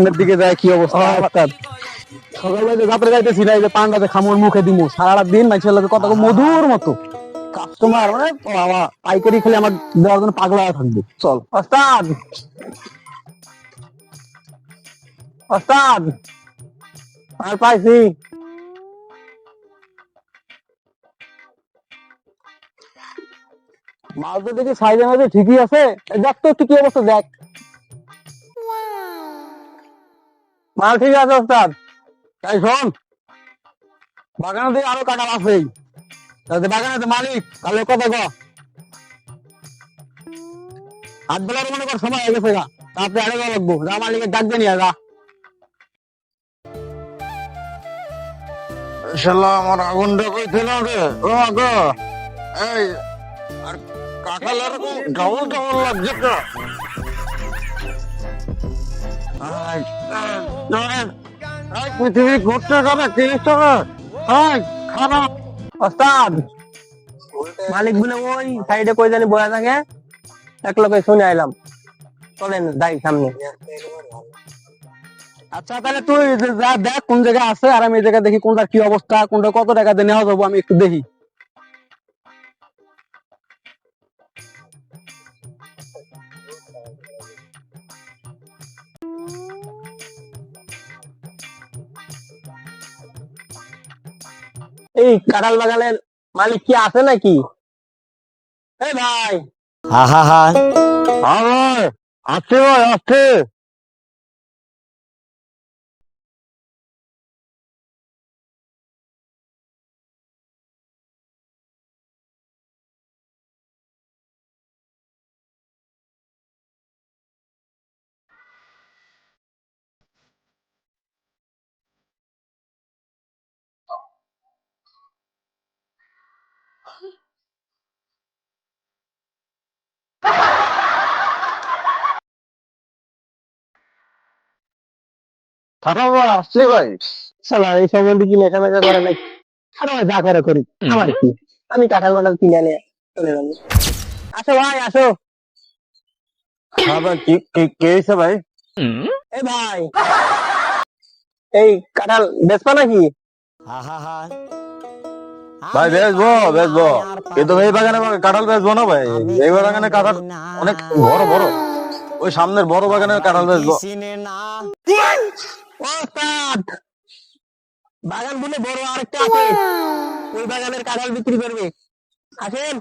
সামনের দিকে যায় কি অবস্থা? সকালবেলা যে যাত্রা যাইতেছি না এই যে পান্ডাতে খামোর মুখে দিমু। সারাটা দিন মানুষের মধুর মতো। কাস্টমার মানে বাবা পাইকারি খেলে আমার দেওয়ার জন্য পাগলা থাকবে। চল ওস্তাদ! ওস্তাদ! আর পাইছি। তো দেখি ঠিকই আছে। দেখ তো কি অবস্থা দেখ। মাল ঠিক আছে, ওস্তাদ। তাই শোন বাগানে দিয়ে আরও কাটা আছে। তাতে বাগানে মালিক, তাহলে কথা ক? হাত বেলার মনে কর, সময় হয়ে গেছে গা। তারপরে আরে লাগবো? যা মালিকের ডাক দিয়ে নিয়ে যা। শালা, আমার আগুনটা কইছিল রে। ও আগো, এই, আর কাঁঠাল এরকম ডাবল ডাবল লাগছে মালিক বলে ওই সাইডে কই জানি বয়া থাকে। এক লোকে শুনে আইলাম। চলেন যাই সামনে। আচ্ছা তাহলে তুই যে দেখ কোন জায়গায় আছে, আর আমি এই জায়গায় দেখি কোনটার কি অবস্থা, কোনটা কত টাকা দিয়ে নেওয়া যাব, আমি একটু দেখি। এই কাঁঠাল বাগানের মালিক কি আছে নাকি? এ ভাই। হা হা আছে ভাই আছে। ভাই আসছে ভাই। শালা এই সম্বন্ধে কি লেখা করে নাকি? আর যা করে করি। আমার কি? আমি কাঁঠাল মাঠাল কিনে নিয়ে চলে যাব আসো ভাই আসো। হ্যাঁ ভাই কি কি- কে ভাই? এই ভাই। এই কাঁঠাল বেচবা নাকি? ভাই বেচবো বেচবো। কিন্তু এই বাগানে কাঁঠাল বেচবো না ভাই? এই বাগানে কাঁঠাল অনেক বড় বড়। ওই সামনের বড় বাগানে কাঁঠাল বেচবো। ওস্তাদ বাগান বলে বড় আরেকটা আছে। ওই বাগানের কাঁঠাল বিক্রি করবে। আসেন।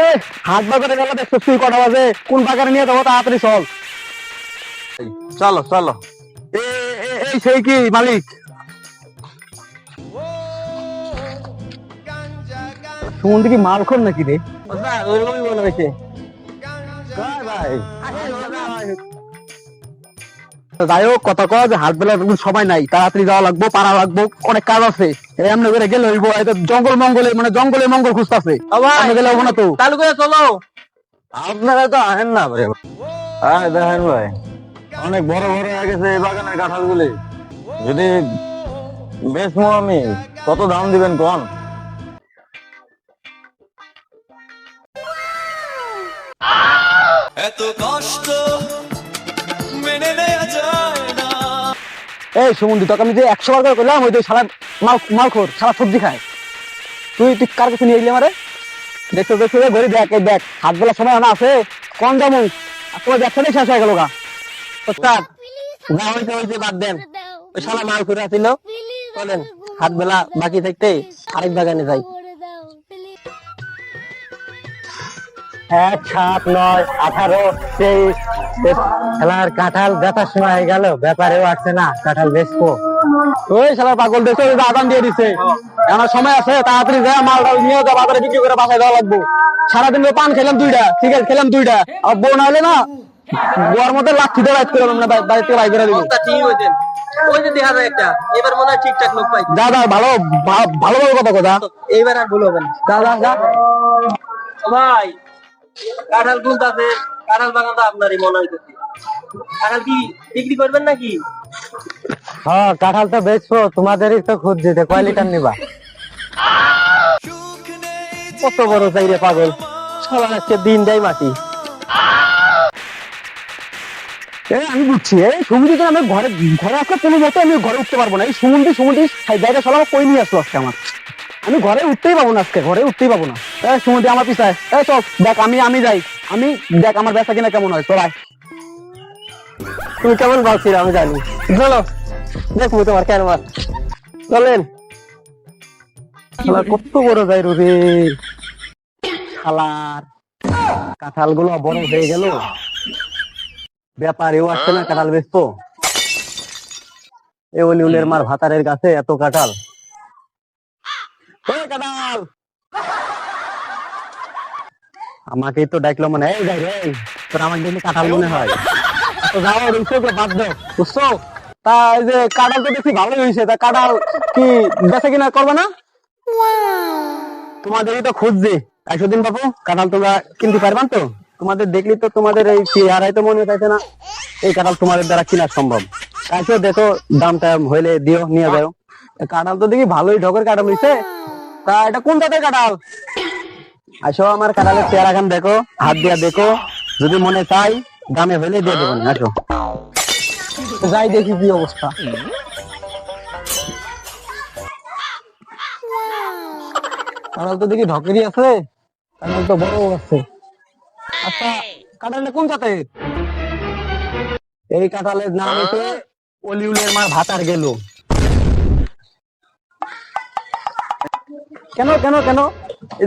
এ হাট বাজারে গেলে দেখছ তুই কটা বাজে? কোন বাগানে নিয়ে যাব তাড়াতাড়ি চল। চলো চলো। এই সেই কি মালিক? সুমন্দি কি মালখোর নাকি রে? মনে হয়েছে। ভাই যাই হোক কথা কয় যে হাট বেলা সময় নাই। তাড়াতাড়ি যাওয়া লাগবো পাড়া লাগবো অনেক কাজ আছে। এমনি করে গেলে হইব জঙ্গল মঙ্গলে মানে জঙ্গলে মঙ্গল খুঁজতেছে। গেলে হব না তো। চালু করে চলো। আপনারা তো আহেন না ভাই হ্যাঁ দেখেন ভাই অনেক বড় বড় হয়ে গেছে এই বাগানের কাঁঠাল গুলি যদি বেশ আমি কত দাম দিবেন কোন? এত কষ্ট এই সুমন্দি তোকে আমি যে একশো বার করে করলাম ওই তো সারা মাল মালখোর সারা সবজি খায়। তুই তুই কার কাছে নিয়ে এলি আমারে? দেখতে দেখতে ঘরে দেখ এই দেখ হাত বেলা সময় আনা আছে কম দাম। তোমার ব্যবসাটাই শেষ হয়ে গেল গা। ওস্তাদ যা হয়েছে হয়েছে বাদ দেন। ওই সারা মাল করে আসিল বলেন হাত বেলা বাকি থাকতে আরেক বাগানে যাই। এক সাত নয় আঠারো তেইশ। খেলার কাঁঠাল বেচার সময় হয়ে গেল ব্যাপারেও আসছে না কাঁঠাল বেচবো। ওই পাগল আদান দিয়ে দিছে। আমার সময় আছে তাড়াতাড়ি যা নিয়ে যা বাজারে বিক্রি করে বাসায় দেওয়া লাগবো। সারাদিন পান খেলাম দুইটা সিগারেট খেলাম দুইটা। আর হলে না গোয়ার মধ্যে লাঠি দিয়ে বাইক করে না বাড়ি থেকে বাইক করে দিব। ঠিক ওই যে দেখা যায় একটা এবার মনে হয় ঠিকঠাক লোক পাই। যা ভালো ভালো ভালো কথা কথা এইবার আর ভুল হবে না। ভাই কাঁঠাল তুলতাছে কাঁঠাল বাগান তো আপনারই মনে হইতেছে। কাঁঠাল কি বিক্রি করবেন নাকি? হ্যাঁ কাঁঠাল তো বেচবো, তোমাদেরই তো খুঁজ দিতে, কয় লিটার নিবা? কত বড় চাইরে পাগল? সবার আজকে দিন দেয় মাটি। আমি বুঝছি এই আমি ঘরে ঘরে আসলে কোনো মতো আমি ঘরে উঠতে পারব না। এই সুমন্দি সুমন্দি জায়গা সব কই নিয়ে আসলো আজকে আমার? আমি ঘরে উঠতেই পাবো না আজকে, ঘরে উঠতেই পাবো না। এই সুমন্দি আমার পিছায়। এই চল, দেখ, আমি আমি যাই। আমি, দেখ, আমার ব্যবসা কিনা কেমন হয় চলাই তুমি কেমন ভাবছিল, আমি জানি। চলো দেখব তোমার কেন চলেন। কত বড় যাই রে শালার কাঁঠালগুলো বড় হয়ে গেল। ব্যাপারেও আসছে না কাঁঠাল বেচবো এ ওলি উলের মার ভাতারের গাছে এত কাঁঠাল। ওই কাঁঠাল আমাকেই তো ডাকলো মনে যাই রে তোর আমাকে দেখলে কাঁঠাল মনে হয়। বাদ বুঝছ তা যে কাঁঠাল তো দেখি ভালোই হয়েছে তা কাঁঠাল কি কিনা করবে না? তোমাদেরই তো খুঁজছি। একশো দিন বাবু কাঁঠাল তোমরা কিনতে পারবান তো? তোমাদের দেখলি তো তোমাদের এই চেহারাই তো মনে চাইছে না? এই কাঁঠাল তোমাদের দ্বারা কিনা সম্ভব। কাছে দেখো, দামটা হইলে দিও, নিয়ে যাও। কাঁঠাল তো দেখি ভালোই ঢকের কাঁঠাল হইছে। তা এটা কোন জাতের কাঁঠাল? আসো আমার কাঁঠালের চেহারা খান দেখো, হাত দিয়া দেখো, যদি মনে চাই, দামে হইলে দিয়ে দেবেন আসো। যাই দেখি কি অবস্থা। কাঁঠাল তো দেখি ঢকেরই আছে, কাঁঠাল তো বড় আছে। আচ্ছা কাঁঠালটা কোন জাতের? এই কাঁঠালের নাম হচ্ছে অলিউলের মার ভাতার গেল। কেন কেন কেন?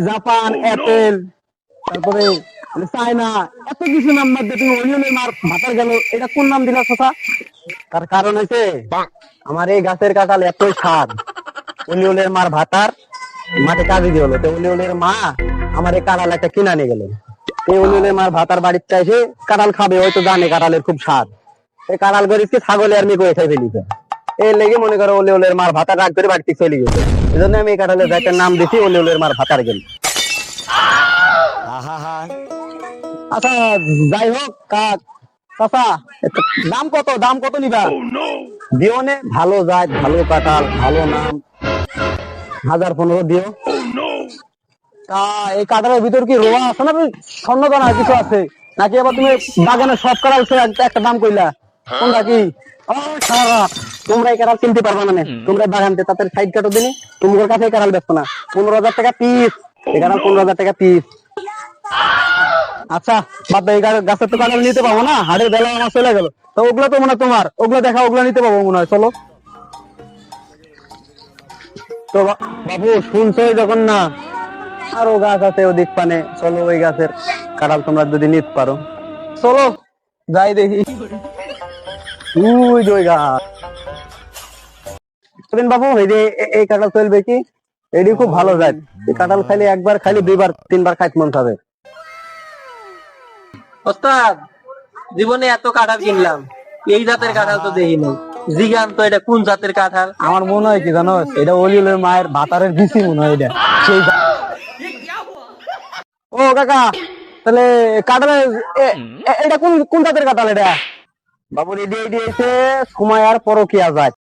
জাপান অ্যাপেল তারপরে চায়না এত কিছু নাম বাদ দিয়ে তুমি অলিউলের মার ভাতার গেল। এটা কোন নাম দিলা কথা তার কারণ হচ্ছে আমার এই গাছের কাঁঠাল এতই স্বাদ অলিউলের মার ভাতার মাঠে কাজে দিয়ে হলো তো অলিউলের মা আমার এই কাঁঠাল একটা কিনা নিয়ে গেল। এই অলিউলের মার ভাতার বাড়িতে এসে কাঁঠাল খাবে হয়তো জানে কাঁঠালের খুব স্বাদ এই কাঁঠাল গরিবকে ছাগলে আর মেয়ে খাই ফেলিছে এই লেগে মনে করো ওলে ওলের মার ভাতার রাগ করে বাড়িতে চলে গেছে। এই জন্য আমি এই কাঁঠালের জাতের নাম দিছি ওলে ওলের মার ভাতার গেল। আচ্ছা যাই হোক কাক চাচা দাম কত দাম কত নিবা? দিও নে ভালো জাত ভালো কাঁঠাল ভালো নাম। হাজার পনেরো দিও। তা এই কাঁঠালের ভিতর কি রোয়া আছে না স্বর্ণ দানা কিছু আছে? নাকি আবার তুমি বাগানে সব কাঁঠাল একটা একটা দাম কইলা? কোনটা কি? ও, সারা, তোমরা এই কাঁঠাল কিনতে পারবা না নে। তোমরা বাগানতে তাদের সাইড কাটো দিনি তোমার কাছে এই কাঁঠাল বেচবো না। পনেরো হাজার টাকা পিস এই কাঁঠাল পনেরো হাজার টাকা পিস আচ্ছা বাদ এই গাছের তো কাঁঠাল নিতে পাবো না। হাড়ের বেলা আমার চলে গেল। তো ওগুলো তো মনে তোমার। ওগুলো দেখা ওগুলো নিতে পাবো মনে হয়। চলো। তো বাবু শুনছোই যখন না আরও গাছ আছে ওদিক পানে। চলো ওই গাছের কাঁঠাল তোমরা যদি নিতে পারো। চলো যাই দেখি। ওই গাছ। সুরেন বাবু? এই যে এই কাঁঠাল চলবে কি এটি খুব ভালো জাত এই কাঁঠাল খাইলে একবার খাইলে দুইবার তিনবার খাইতে মন খাবে ওস্তাদ জীবনে এত কাঁঠাল কিনলাম। এই জাতের কাঁঠাল তো দেখি নাই। জিগান তো এটা কোন জাতের কাঁঠাল? আমার মনে হয় কি জানো এটা অলিউলের মায়ের ভাতারের বিসি মনে হয় এটা। সেই ও কাকা তাহলে কাঁঠালের এটা কোন কোন জাতের কাঁঠাল এটা? বাবু রেডি রেডি এসে সময় আর পরকিয়া যায়।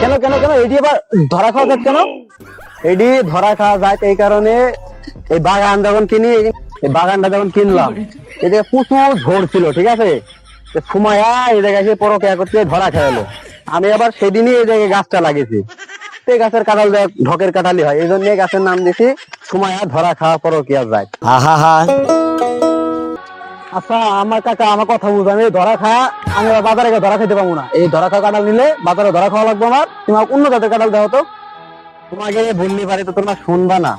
কেন কেন কেন? এটি আবার ধরা খাওয়া যায় কেন? এটি ধরা খাওয়া যায় এই কারণে এই বাগান যখন কিনি, এই বাগানটা যখন কিনলাম এতে প্রচুর ঝোড় ছিল, ঠিক আছে? সুমায়া এই জায়গায় এসে পরকিয়া করতে ধরা খেয়ালো আমি আবার সেদিনই এই জায়গায় গাছটা লাগিয়েছি। এই গাছের কাঁঠাল ঢকের কাঁঠালি হয়, এই জন্য গাছের নাম দিছি সুমায়া ধরা খাওয়া পরকিয়া যায় আচ্ছা আমার কাকা আমার কথা বুঝ, আমি ধরা খাওয়া আমি বাজারে গিয়ে ধরা খেতে পাবো না। এই ধরা খাওয়া কাঁঠাল নিলে বাজারে ধরা খাওয়া লাগবে আমার। তুমি অন্য জাতের কাঁঠাল দাও তো। তোমাকে বললি পারে তো তোমরা শুনবা না।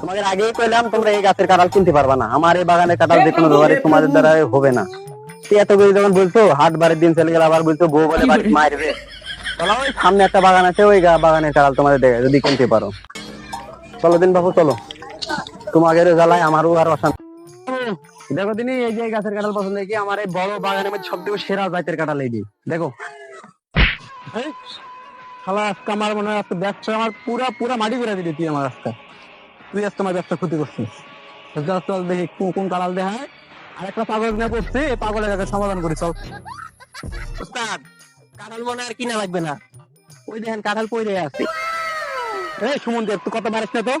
তোমাদের আগেই কইলাম, তোমরা এই গাছের কাঁঠাল কিনতে পারবা না। আমার এই বাগানের কাঁঠাল যে কোনো ব্যাপারে তোমাদের দ্বারা হবে না। তুই এত করে যখন বলছো, হাট বাড়ির দিন চলে গেলে আবার বলছো, বউ বলে বাড়ি মারবে চলো ওই সামনে একটা বাগান আছে, ওই বাগানের কাঁঠাল তোমাদের দেখে যদি কিনতে পারো। চলো দিন বাবু, চলো। তোমাদের জ্বালায় আমারও আর অশান্তি। দেখো তিনি এই যে গাছের কাঁঠাল পছন্দ কি আমার এই বড় বাগানের মধ্যে সব থেকে সেরা জাতের কাঁঠাল এই দেখো। শালা আজকে আমার মনে হয় আজকে ব্যবসা আমার পুরা পুরা মাটি করে দিলি তুই আমার আজকে। তুই আজকে আমার ব্যবসা ক্ষতি করছিস। চল, দেখি কোন কোন কাঁঠাল দেখায়। আর একটা পাগল নিয়ে পড়ছি এই পাগলের কাছে সমাধান করি চল। ওস্তাদ কাঁঠাল মনে আর কিনা লাগবে না। ওই দেখেন কাঁঠাল পড়ে আছে। এই সুমন দেব তুই কত পারিস না তো?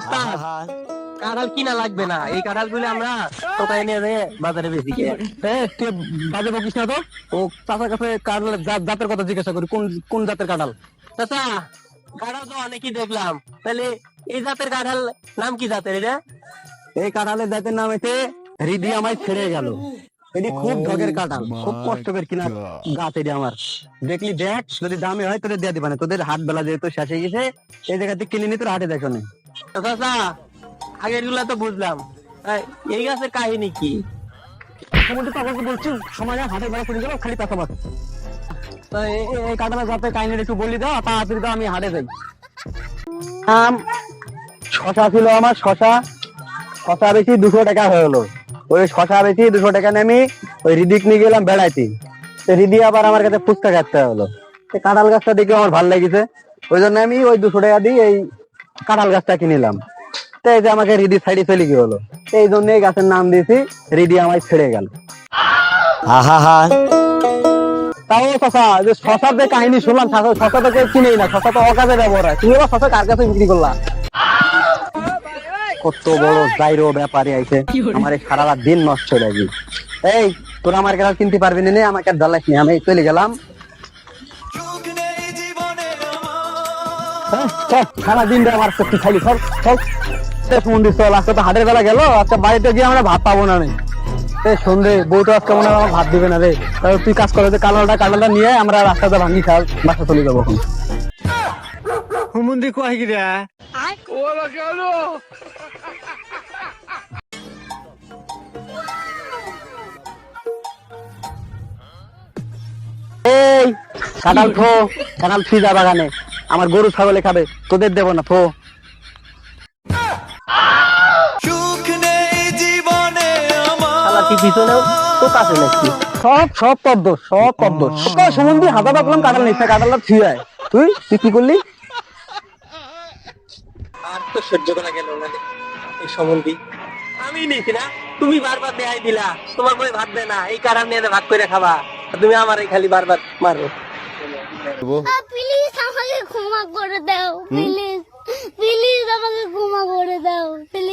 উস্তাদ কাঁঠাল কিনা লাগবে না। এই কাঁঠালগুলো আমরা কোথায় নিয়ে যেয়ে বাজারে বেশি তুই বাজে বকিস না তো? ও চাচার কাছে কাঁঠাল জাতের কথা জিজ্ঞাসা করি কোন কোন জাতের কাঁঠাল? চাচা কাঁঠাল তো অনেকই দেখলাম। তাহলে এই জাতের কাঁঠাল নাম কি জাতের এটা? এই কাঁঠালের জাতের নাম হচ্ছে হৃদি আমায় ছেড়ে গেল। এটি খুব ঢগের কাঁঠাল। খুব কষ্ট করে কিনা গাছ এটি আমার। দেখলি দেখ যদি দামে হয় তোদের দিয়ে দিবানে তোদের হাট বেলা যেহেতু শেষ হয়ে গেছে এই জায়গা থেকে কিনে নি তোর হাটে দেখো না। তো চাচা আগেরগুলা তো বুঝলাম। এই, এই গাছের কাহিনী কি? তোমাদের তো আমাকে বলছি সময় পড়ে গেল খালি কথা বল। তো এই এই- এই কাঁঠালের জাতের কাহিনী একটু বলি দাও তাড়াতাড়ি দাও আমি হাটে যাই। আম শশা ছিল আমার শশা। শশা বেশি দুশো টাকা হয়ে গেলো। ওই শশা বেশি দুশো টাকা নিয়ে আমি ওই রিদিক নিয়ে গেলাম বেড়াইতে। তো রিদি আবার আমার কাছে ফুচকা কাটতে হলো। কাঁঠাল গাছটা দেখে আমার ভালো লেগেছে। ওই জন্য আমি ওই দুশো টাকা দিয়ে এই কাঁঠাল গাছটা কিনিলাম তো এই যে আমাকে রিদি সাইডে চলে গিয়ে হলো এই জন্য এই গাছের নাম দিয়েছি রিদি আমায় ছেড়ে গেল। তাও শশা যে শশার যে কাহিনী শুনলাম শশা শশা তো কেউ কিনেই না শশা তো অকাজে ব্যবহার হয়। তুমি এবার শশা কার কাছে বিক্রি করলা? কত বড় জাইরো ব্যাপারে আইছে। আমার এই সারা রাত দিন নষ্ট হয়ে গেছে। এই তোরা আমার কাছে কিনতে পারবি না আমাকে আর নি। আমি চলে গেলাম। হ্যাঁ, সারা দিন আমার সত্যি খালি চল শেষ মন্দির চল আজকে তো হাটের বেলা গেল আজকে বাড়িতে গিয়ে আমরা ভাত পাবো না সন্ধে বউ তো আজকে মনে হয় আমার ভাত দিবে না রে। তুই কাজ করে যে কালালটা কালালটা নিয়ে আমরা রাস্তাতে ভাঙি খাল বাসা চলে যাব এখন। হুমন্দি এই কাঁঠাল থো কাঁঠাল বাগানে। আমার গরু ছাগলে খাবে তোদের দেবো না থো। পিছনেও তো কাছে লাগছি। সব সব তদ্দ সব হাতা কাঁঠাল নিচ্ছে তুই তুই কি করলি? আর তো সহ্য করা গেল না এই সম্বন্ধী আমি নিয়েছি না তুমি বারবার দেখাই দিলা। তোমার বই ভাত না এই কারণ নিয়ে ভাগ করে খাবা। আর তুমি আমার এই খালি বারবার মারো। প্লিজ আমাকে ক্ষমা করে দাও প্লিজ প্লিজ আমাকে ক্ষমা করে দাও প্লিজ